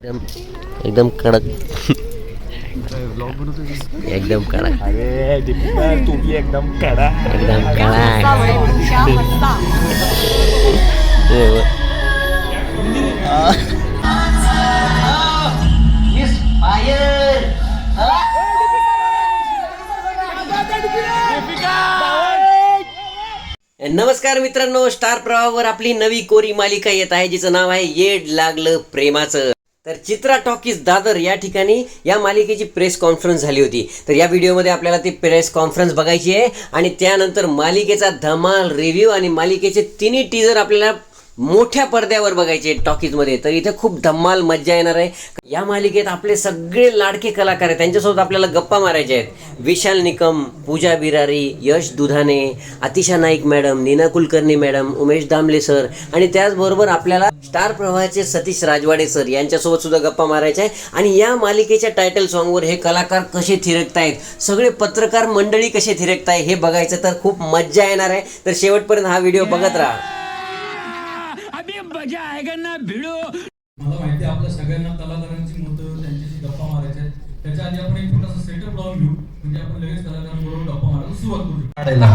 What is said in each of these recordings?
एकदम एकदम कडक. एकदम कडक. अरे दीपिका तू बी एकदम कडा एकदम कडक. हे. नमस्कार मित्रांनो स्टार प्रवाहावर आपली नवी कोरी मालिका येत आहे जिचं नाव आहे येड लागलं प्रेमाचं. तर चित्रा टॉकीज दादर या ठिकाणी या मालिकेची प्रेस कॉन्फरन्स झाली होती. तर या व्हिडिओमध्ये आपल्याला ती प्रेस कॉन्फरन्स बघायची आहे. आणि त्यानंतर मालिकेचा धमाल रिव्ह्यू आणि मालिकेचे तिन्ही टीजर आपल्याला मोठ्या पडद्यावर बघायचे टॉकीजमध्ये. तर इथे खूप धम्माल मज्जा येणार आहे. या मालिकेत आपले सगळे लाडके कलाकार आहेत. त्यांच्यासोबत आपल्याला गप्पा मारायच्या आहेत. विशाल Nikam Pooja Birari Yash Dudhane Atisha Naik madam Nina Kulkarni madam Umesh Damle sir आणि त्याचबरोबर आपल्याला स्टार प्रवाहाचे सतीश राजवाडे सर यांच्यासोबत सुद्धा गप्पा मारायच्या आहे आणि या मालिकेच्या टायटल सॉन्गवर हे कलाकार कसे थिरकतायत? सगळे पत्रकार मंडळी कसे थिरकताय हे बघायचं तर खूप मज्जा येणार आहे. तर शेवटपर्यंत हा व्हिडिओ बघत राहा. मला माहिती आहे आपल्या सगळ्यांना कलाकारांची मतं त्यांच्याशी गप्पा मारायच्या. त्याच्या आधी आपण एक छोटासा सेटअप लावून घेऊ. म्हणजे आपण लगेच कलाकारांबरोबर गप्पा मारायला सुरुवात करू काढायला.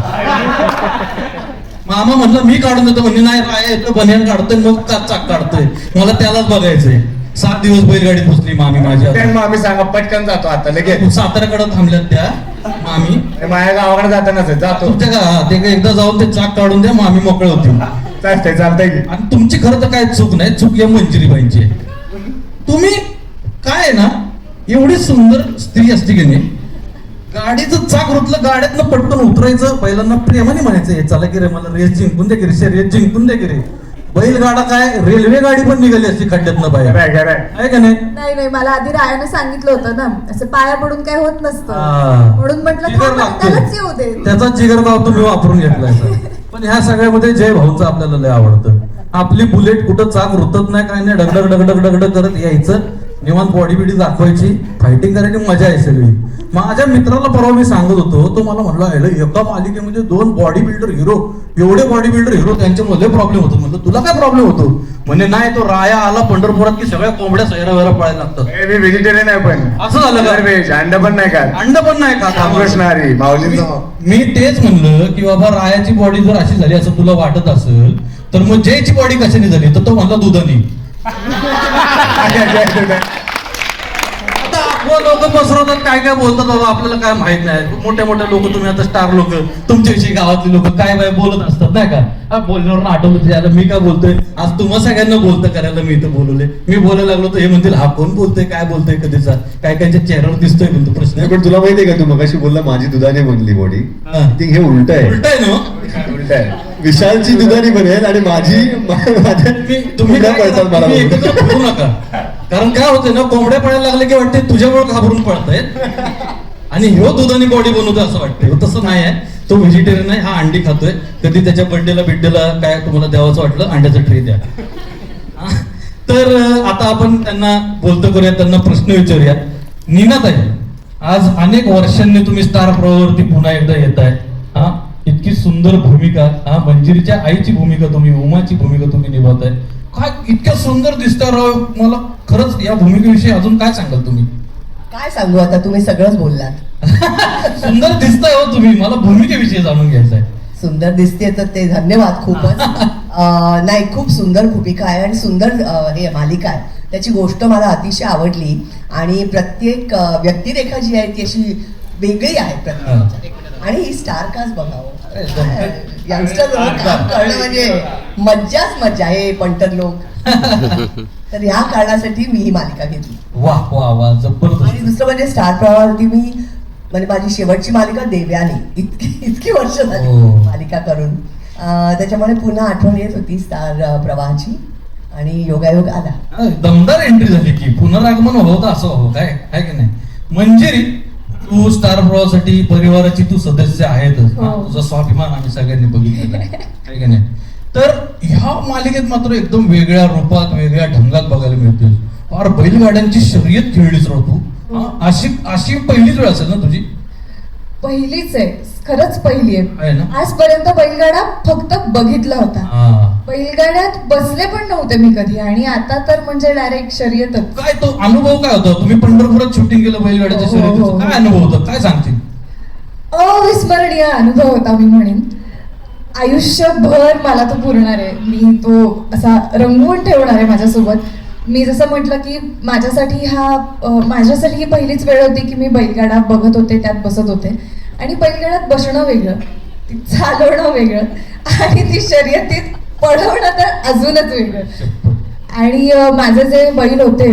मामा म्हटलं मी काढून देतो. म्हणजे नाही राय येतो बनियान काढतोय मग का चाक काढतोय. मला त्यालाच बघायचंय. सात दिवस बैलगाडीत बसली मामी माझी त्यान मग आम्ही सांगा पटकन जातो आता लगेच. साताऱ्याकडे थांबल्यात त्या मामी. ते माझ्या गावाकडे जातानाच आहे, जातो. तुमच्या का ते एकदा जाऊन ते चाक काढून द्या मामी मोकळे होतील. चालतंय चालतंय की आणि तुमची खरं तर काय चूक नाही चूक या मंजिरीबाईंची आहे. तुम्ही काय आहे ना एवढी सुंदर स्त्री असते की नाही गाडीचं चाक रुतलं गाड्यातनं पटकन उतरायचं पहिल्यांदा प्रेमाने म्हणायचं हे चला की रे मला रेस जिंकून दे की रे रेस जिंकून दे की रे बैलगाडा काय रेल्वे गाडी पण निघाली असती खड्ड्यातनं बाहेर. आहे का नाही नाही नाही मला आधी रायानं सांगितलं होतं ना असं पाया पडून काय होत नसतं. म्हणून म्हटलं जिगर येऊ दे त्याचा जिगरगाव तुम्ही वापरून घेतलाय सर. पण ह्या सगळ्यामध्ये जय भाऊचं आपल्याला लय आवडतं. आपली बुलेट कुठं चाक रुतत नाही काय नाही डगडग डगडग डगडग करत यायचं. निवांत बॉडी बिडी दाखवायची. फायटिंग करायची मजा आहे सगळी. माझ्या मित्राला परवा मी सांगत होतो तो मला म्हणला "अरे, एका मालिकेमध्ये दोन बॉडी बिल्डर हिरो एवढे बॉडी बिल्डर हिरो त्यांच्यामध्ये प्रॉब्लेम होतो. म्हणलं तुला काय प्रॉब्लेम होतो? म्हणजे नाही तो राया आला पंढरपुरात की सगळ्या कोंबड्या सैरा वैरा पळायला लागतात. मी व्हेजिटेरियन आहे पण. असं झालं का? व्हेज अंड पण नाही का अंड पण नाही का मी तेच म्हणलं की बाबा रायाची बॉडी जर अशी झाली असं तुला वाटत असेल तर मग जयची बॉडी कशाने झाली? तर तो म्हणला दुधानी. आपण लोक पसरवतात काय काय बोलतात बाबा आपल्याला काय माहीत नाही. मोठ्या मोठ्या लोक तुम्ही आता स्टार लोक तुमच्याविषयी गावातली लोक काय काय बोलत असतात नाही का? हा, बोलण्यावरून आठवलं त्याला मी काय बोलतोय? आज तुम्हा सगळ्यांना बोलतं करायला मी इथं बोलवले मी बोलायला लागलो तर हे म्हणतील हा कोण बोलतोय काय बोलतोय कधीचा? काय कायच्या चेहऱ्यावर दिसतोय म्हणतो प्रश्न? पण तुला माहितीये का तू मगाशी बोलला माझी दुधाने बनली बॉडी हा. ती हे उलट आहे. उलट आहे ना उलट आहे. विशालची दुधानी बनेल आणि माझी माझ्या तुम्ही काय पळतात? मला तुम्ही बघून. एकत्र फिरू नका कारण काय होतं ना कोंबड्या पळायला लागले की वाटते तुझ्यामुळे घाबरून पडतायत आणि ह्यो दुधाने बॉडी बनवतो असं वाटतं तसं नाही आहे तो व्हेजिटेरियन आहे हा अंडी खातोय कधी त्याच्या बर्थडेला बिड्डेला काय तुम्हाला द्यावाचं वाटलं अंड्याचं ट्रे द्या? तर आता आपण त्यांना बोलतो करूया त्यांना प्रश्न विचारूया नीनात आहे आज अनेक वर्षांनी तुम्ही स्टार प्रवाहावरती पुन्हा एकदा येत आहे इतकी सुंदर भूमिका हा मंजिरीच्या आईची भूमिका तुम्ही उमाची भूमिका तुम्ही निभावताय. काय इतक्या सुंदर दिसता राव मला खरंच या भूमिकेविषयी अजून काय सांगाल तुम्ही? काय सांगू आता तुम्ही सगळंच बोललात. सुंदर दिसताय हो तुम्ही मला भूमिकेविषयी जाणून घ्यायचं आहे सुंदर दिसते तर ते धन्यवाद खूपच. नाही खूप सुंदर भूमिका आहे आणि सुंदर हे मालिका आहे. त्याची गोष्ट मला अतिशय आवडली आणि प्रत्येक व्यक्तिरेखा जी आहे ती अशी वेगळी आहे प्रत्येक आणि ही स्टार कास्ट बघावं. यंगस्टर काम करणं म्हणजे मज्जाच मज्जा आहे पंटर लोक. तर ह्या कारणासाठी मी ही मालिका घेतली. वा वा वा आणि जबरदस्त दुसरं म्हणजे स्टार प्रवाहावरती मी म्हणजे माझी शेवटची मालिका देव्यानी. इतकी इतकी वर्ष झाली हो. मालिका करून. अं, त्याच्यामुळे पुन्हा आठवण येत होती स्टार अं, प्रवाहाची. आणि योगायोग आला. हा, दमदार एंट्री झाली की पुनरागमन होतं असं हवं काय आहे की नाही? मंजिरी तू स्टार प्रवाहासाठी परिवाराची तू सदस्य आहेतच. हा. तुझा स्वाभिमान आम्ही सगळ्यांनी बघितलेला आहे. आहे की नाही? तर ह्या मालिकेत मात्र एकदम वेगळ्या रूपात वेगळ्या ढंगात बघायला मिळते फार बैलगाड्यांची शर्यत खेळलीच राव तू. हा, अशी अशी पहिलीच वेळ असेल ना तुझी? पहिलीच आहे. खरंच पहिली आहे? आजपर्यंत बैलगाडा फक्त बघितला होता. बैलगाड्यात बसले पण नव्हते मी कधी. आणि आता तर म्हणजे डायरेक्ट शर्यतच काय तो अनुभव काय होता? तुम्ही पंढरपुरात शूटिंग केलं बैलगाड्याच्या हो, हो, शर्यतीचं. हो. काय अनुभव होता? काय सांगतील अविस्मरणीय अनुभव होता मी म्हणेन. आयुष्यभर मला तो पुरणार आहे. मी तो असा रंगवून ठेवणार आहे माझ्यासोबत. मी जसं म्हटलं की माझ्यासाठी हा अं, माझ्यासाठी ही पहिलीच वेळ होती की मी बैलगाडा बघत होते त्यात बसत होते. आणि बैलगाड्यात बसणं वेगळं. ती चालवणं वेगळं. आणि ती शर्यतीत पळवणं तर अजूनच वेगळं. आणि माझे जे बैल होते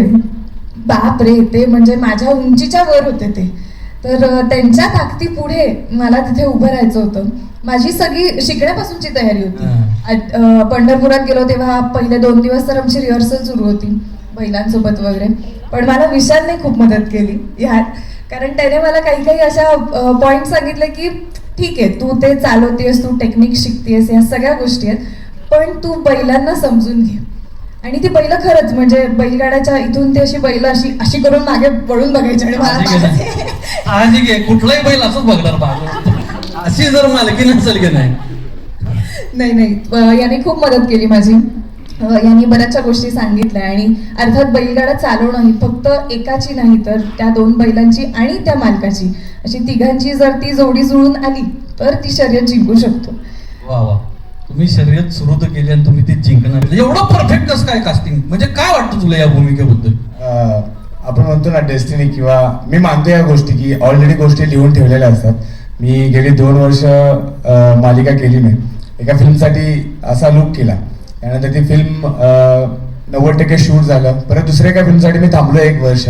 बाप रे ते म्हणजे माझ्या उंचीच्या वर होते ते. तर त्यांच्या ताकदी पुढे मला तिथे उभं राहायचं होतं. माझी सगळी शिकण्यापासूनची तयारी होती. पंढरपुरात गेलो तेव्हा पहिले दोन दिवस तर आमची रिहर्सल सुरू होती बैलांसोबत वगैरे. पण मला विशालने खूप मदत केली ह्यात कारण त्याने मला काही काही अशा पॉईंट सांगितले की ठीक आहे तू ते चालवतेस तू टेक्निक शिकतेस या सगळ्या गोष्टी आहेत. पण तू बैलांना समजून घे. आणि ती बैल खरंच म्हणजे बैलगाड्याच्या इथून ती अशी बैल अशी अशी करून मागे पळून बघायची आणि मला कुठलाही बैल असंच बघणार अशी जर मालकी नसेल की नाही. नाही नाही. याने खूप मदत केली माझी. यांनी बऱ्याचशा गोष्टी सांगितल्या आणि अर्थात बैलगाडा चालवणं ही फक्त एकाची नाही तर त्या दोन बैलांची आणि त्या मालकाची. अशी तिघांची जर ती जोडी जुळून आली तर ती शर्यत जिंकू शकतो. वा वा. तुम्ही शर्यत सुरू तर केली आणि तुम्ही ते जिंकणार. म्हणजे एवढं परफेक्ट कसं काय कास्टिंग म्हणजे काय वाटतं तुला या भूमिकेबद्दल? आपण म्हणतो ना डेस्टिनी किंवा मी मानतो या गोष्टी की ऑलरेडी गोष्टी लिहून ठेवलेल्या असतात. मी गेली दोन वर्ष मालिका केली मी. एका फिल्मसाठी असा लुक केला. त्यानंतर ती फिल्म नव्वद टक्के शूट झालं. परत दुसऱ्या एका फिल्मसाठी मी थांबलो एक वर्ष.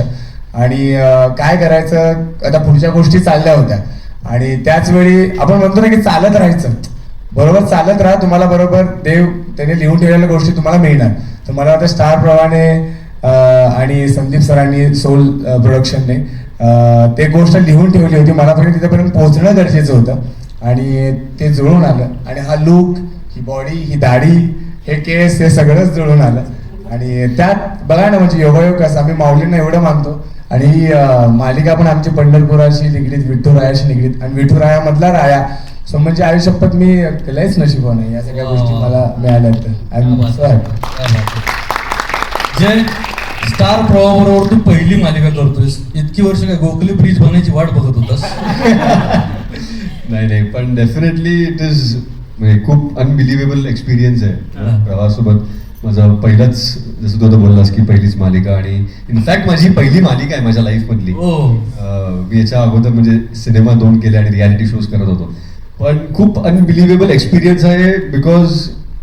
आणि काय करायचं? आता पुढच्या गोष्टी चालल्या होत्या. आणि त्याच वेळी आपण म्हणतो ना की चालत राहायचं. बरोबर चालत राहा तुम्हाला बरोबर देव त्याने लिहून ठेवलेल्या गोष्टी तुम्हाला मिळणार. तर मला वाटतं स्टार प्रवाने आणि संदीप सरांनी सोल प्रोडक्शनने ते गोष्ट लिहून ठेवली होती. मला फक्त तिथेपर्यंत पोहोचणं गरजेचं होतं. आणि ते जुळून आलं. आणि हा लुक ही बॉडी ही दाढी हे केस हे सगळंच जुळून आलं. आणि त्यात बघा ना म्हणजे योगायोग कसं आम्ही माऊलींना एवढं मानतो. आणि मालिका पण आमची पंढरपुराशी निगडीत विठ्ठुरायाशी निगडीत. आणि विठुरायामधला राया सो म्हणजे आयुष्यपत मी लयच नशिबवान आहे. या सगळ्या गोष्टी मला मिळाल्या तर स्टार प्रवाह बरोबर तू पहिली मालिका करतोयस. इतकी वर्ष काय गोखली ब्रिज बनण्याची वाट बघत होतास? नाही नाही. पण डेफिनेटली इट इज म्हणजे खूप अनबिलिव्हेबल एक्सपिरियन्स हा. आहे प्रवासोबत माझा पहिलाच जसं तू आता बोललास की पहिलीच मालिका आणि इनफॅक्ट माझी पहिली मालिका आहे माझ्या लाईफ मधली. हो. मी याच्या अगोदर म्हणजे सिनेमा दोन केले आणि रियालिटी शोज करत होतो. पण खूप अनबिलिव्हेबल एक्सपिरियन्स आहे बिकॉज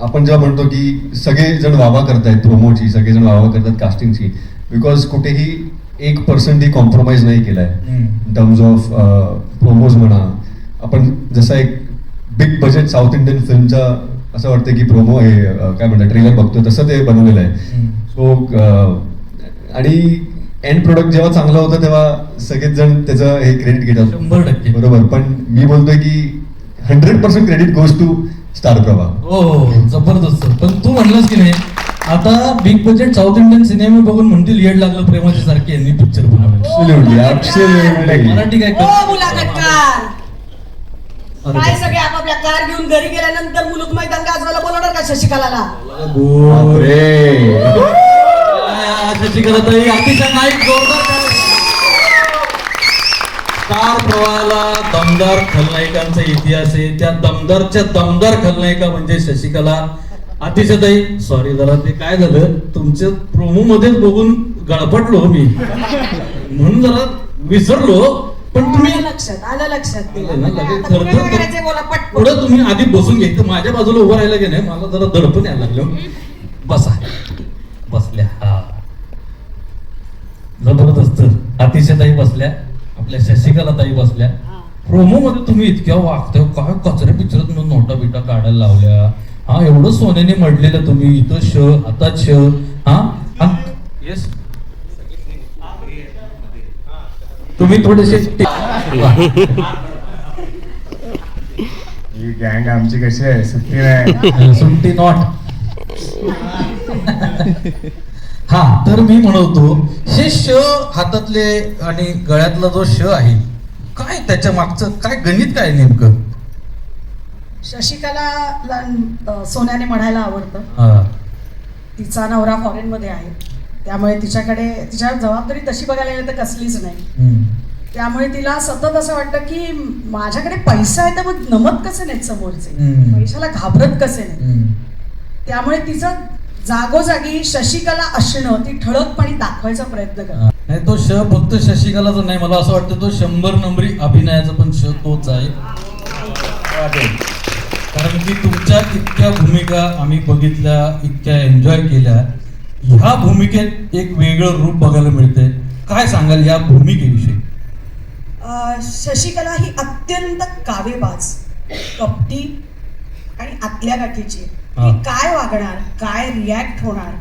आपण जेव्हा म्हणतो की सगळे जण वावा करतायत प्रोमोची सगळेजण वावा करतात कास्टिंगची बिकॉज कुठेही एक पर्सेंटही कॉम्प्रोमाइज नाही केलाय. इन टर्म्स ऑफ प्रोमोज म्हणा आपण जसा एक बिग बजेट साऊथ इंडियन फिल्मचा असं वाटतं की प्रोमो हे काय म्हणतात ट्रेलर बघतो तसं ते बनवलेलं आहे. सो आणि एंड प्रोडक्ट जेव्हा चांगलं होतं तेव्हा सगळेच जण त्याचं हे क्रेडिट घेतात शंभर टक्के. बरोबर पण मी बोलतोय की hundred percent credit goes to star Pravah. हो हो, जबरदस्त पण तू म्हणलास की नाही आता बिग बजेट साऊथ इंडियन सिनेमे बघून म्हणतील येड लागलं प्रेमाच्या सारखे यांनी पिक्चर ऍब्सोल्युटली ऍब्सोल्युटली मराठी काय ओ मुलाखतकार काय सगळे आपापल्या कार घेऊन घरी गेल्यानंतर मुलुक मैदान गाजवायला बोलवणार का शशिकलाला? गोड. बापरे. काय शशिकला ताई अतिशय नाईक जोरदार स्टार प्रवाहाला. दमदार खलनायकांचा इतिहास आहे. त्या दमदारच्या दमदार खलनायिका म्हणजे शशिकला. अतिशय ताई सॉरी जरा ते काय झालं? तुमच्या प्रोमो मध्येच बघून गळपटलो मी. म्हणून जरा विसरलो. पण तुम्ही लक्षात आलं लक्षात पुढं तुम्ही आधी बसून घ्यायचं माझ्या बाजूला उभं राहिलं की नाही. मला जरा दडपण यायला लागलं. बसा. बसल्या. हा. जबरदस्त. अतिशयताई बसल्या. आपल्या शशिकला ताई बसल्या. प्रोमो मध्ये तुम्ही इतक्या वागताय काय कचऱ्या पिचऱ्यात नोटा बिटा काढायला लावल्या? हा एवढं सोन्याने मडलेलं तुम्ही इथं श हातात श. हा येस तुम्ही थोडेसे ही गँग आमची कशी आहे? सुट्टी नाही. सुट्टी नॉट हा तर मी म्हणतो हे श हातातले आणि गळ्यातला जो श आहे काय त्याच्या मागचं काय गणित काय नेमकं शशिकलाला अ, सोन्याने म्हणायला आवडतं. तिचा नवरा फॉरेनमध्ये आहे त्यामुळे तिच्याकडे तिच्यावर जबाबदारी तशी बघायला गेलं तर कसलीच नाही. त्यामुळे तिला सतत असं वाटतं की माझ्याकडे पैसा आहे तर मग नमत कसे नाहीत समोरचे. पैशाला घाबरत कसे नाही. त्यामुळे तिचं जागोजागी शशिकला असणं ती ठळकपणे दाखवायचा प्रयत्न करते. नाही तो श फक्त शशिकलाचा नाही मला असं वाटतं तो शंभर नंबरी अभिनयाचा पण श तोच आहे. कारण की तुमच्या इतक्या भूमिका आम्ही बघितल्या इतक्या एन्जॉय केल्या. ह्या भूमिकेत एक वेगळं रूप बघायला मिळते काय सांगाल या भूमिकेविषयी? शशिकला ही अत्यंत कावेबाज कपटी आणि आतल्या गाठीची ती काय वागणार काय रिॲक्ट होणार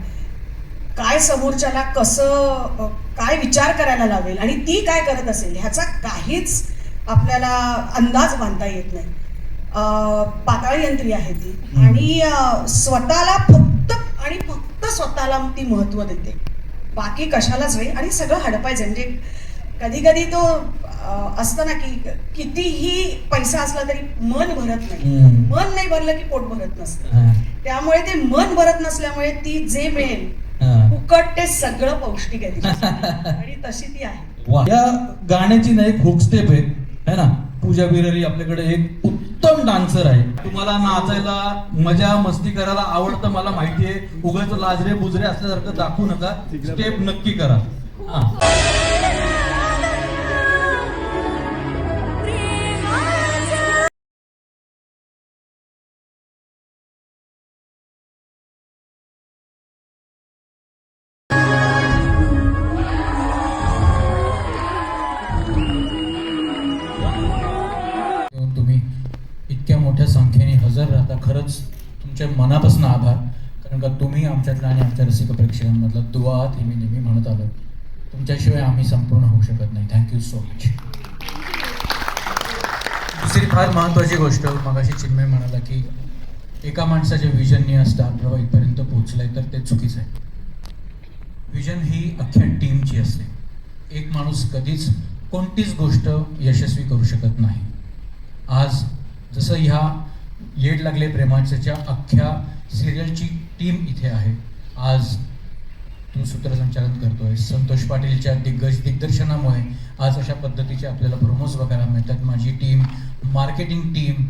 काय समोरच्याला कसं काय विचार करायला लावेल आणि ती काय करत असेल ह्याचा काहीच आपल्याला अंदाज बांधता येत नाही. अ, पाताळ यंत्री आहे ती आणि स्वतःला फक्त आणि फक्त स्वतःला ती महत्त्व देते. बाकी कशालाच नाही आणि सगळं हडपायचं. म्हणजे कधी कधी तो असतं ना की कितीही पैसा असला तरी मन भरत नाही. मन नाही भरलं की पोट भरत नसतं. त्यामुळे ते मन भरत नसल्यामुळे ती जे मिळेल हा. फुकट ते सगळं पौष्टिक आहे. आणि तशी ती आहे. या गाण्याची ना एक हुक स्टेप आहे. है ना? पूजा बिरारी आपल्याकडे एक उत्तम डान्सर आहे. तुम्हाला नाचायला मजा मस्ती करायला आवडतं मला माहिती आहे. उगाच लाजरे बुजरे असल्यासारखं दाखवू नका. स्टेप नक्की करा. खरंच तुमच्या मनापासून आभार. कारण का तुम्ही आमच्यातला आणि आमच्या रसिक प्रेक्षकांमधला दुवा आहात हे मी नेहमी म्हणत आलो. तुमच्याशिवाय आम्ही संपूर्ण होऊ शकत नाही. थँक्यू सो मच दुसरी फार महत्त्वाची गोष्ट मगाशी चिन्मय म्हणाला की एका माणसाच्या विजननी असता प्रवाह इथपर्यंत पोहोचलाय तर ते चुकीचं आहे. विजन ही अख्ख्या टीमची असते. एक माणूस कधीच कोणतीच गोष्ट यशस्वी करू शकत नाही. आज जसं ह्या येड लागले प्रेमाच्याच्या अख्ख्या सिरियलची टीम इथे आहे. आज तू सूत्रसंचालन करतोय. संतोष पाटीलच्या दिग्गज दिग्दर्शनामुळे आज अशा पद्धतीचे आपल्याला प्रोमोज बघायला मिळतात. माझी टीम मार्केटिंग टीम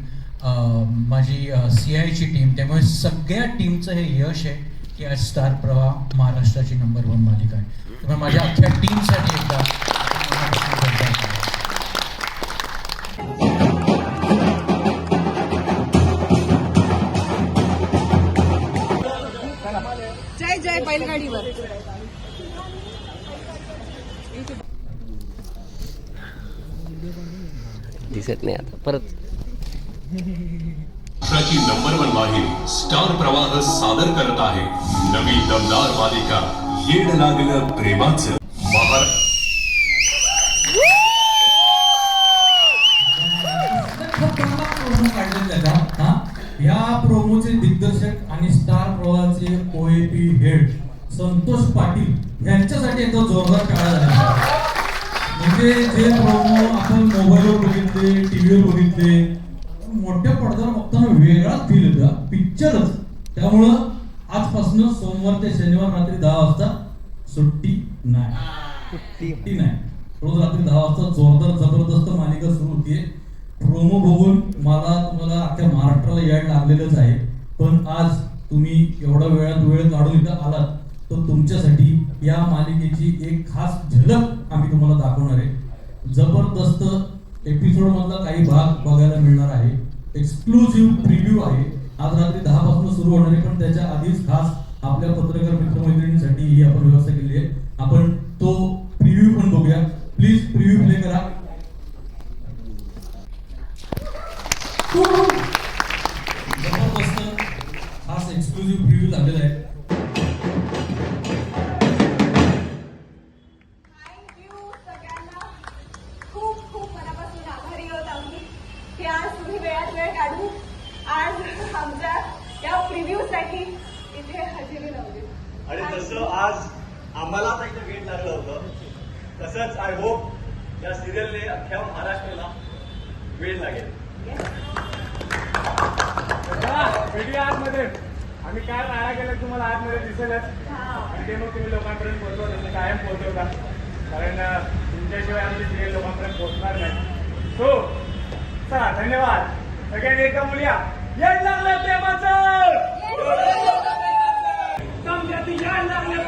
माझी सी आयची टीम त्यामुळे सगळ्या टीमचं हे यश आहे की आज स्टार प्रवाह महाराष्ट्राची नंबर वन मालिका आहे. त्यामुळे माझ्या अख्ख्या टीमसाठी एकदा बैलगाडीवर दिसत नाही आता परत. नंबर वन वाहिनी स्टार प्रवाह सादर करत आहे नवी दमदार मालिका येड लागलं प्रेमाचं. महार संतोष पाटील यांच्यासाठी एकदा जोरदार टाळा झाला म्हणजे जे प्रोमो आपण मोबाईलवर बघितले टीव्हीवर बघितले मोठ्या पडद्यावर बघताना वेगळाच फील येतो. पिक्चरच त्यामुळं आजपासून सोमवार ते शनिवार रात्री दहा वाजता सुट्टी नाही. सुट्टी नाही. रोज रात्री दहा वाजता जोरदार जबरदस्त मालिका सुरू होतीये. प्रोमो बघून मला तुम्हाला अख्ख्या महाराष्ट्राला याड लागलेलंच आहे. पण आज तुम्ही एवढा वेळात वेळ काढून इथं आलात. तुमच्यासाठी या मालिकेची एक खास झलक आम्ही तुम्हाला दाखवणार आहे. जबरदस्त एपिसोड मधला काही भाग बघायला मिळणार आहे. एक्सक्लुझिव्ह प्रिव्ह्यू आहे. आज रात्री दहा पासून सुरू होणार आहे पण त्याच्या आधीच खास आपल्या पत्रकार मित्रमैत्रिणींसाठी ही आपण व्यवस्था केली आहे. आपण तो वेळ काढून आज आमच्या या प्रिव्ह्यूसाठी इथे हजेरी लावली. आणि तसं आज आम्हाला इथं वेळ लागलं होतं. तसंच आय होप या सिरियलने अख्ख्या महाराष्ट्राला वेळ लागेल. आतमध्ये. आम्ही काय राडा केलं तुम्हाला आतमध्ये दिसेलच. आणि ते मग तुम्ही लोकांपर्यंत पोहोचवत कायम पोहोचवता. कारण तुमच्याशिवाय आमची सिरियल लोकांपर्यंत पोहोचणार नाही. सो चला धन्यवाद. सगळ्यांनी एका मुल्या येड लागलं प्रेमाचं. समजा ती याड लागलं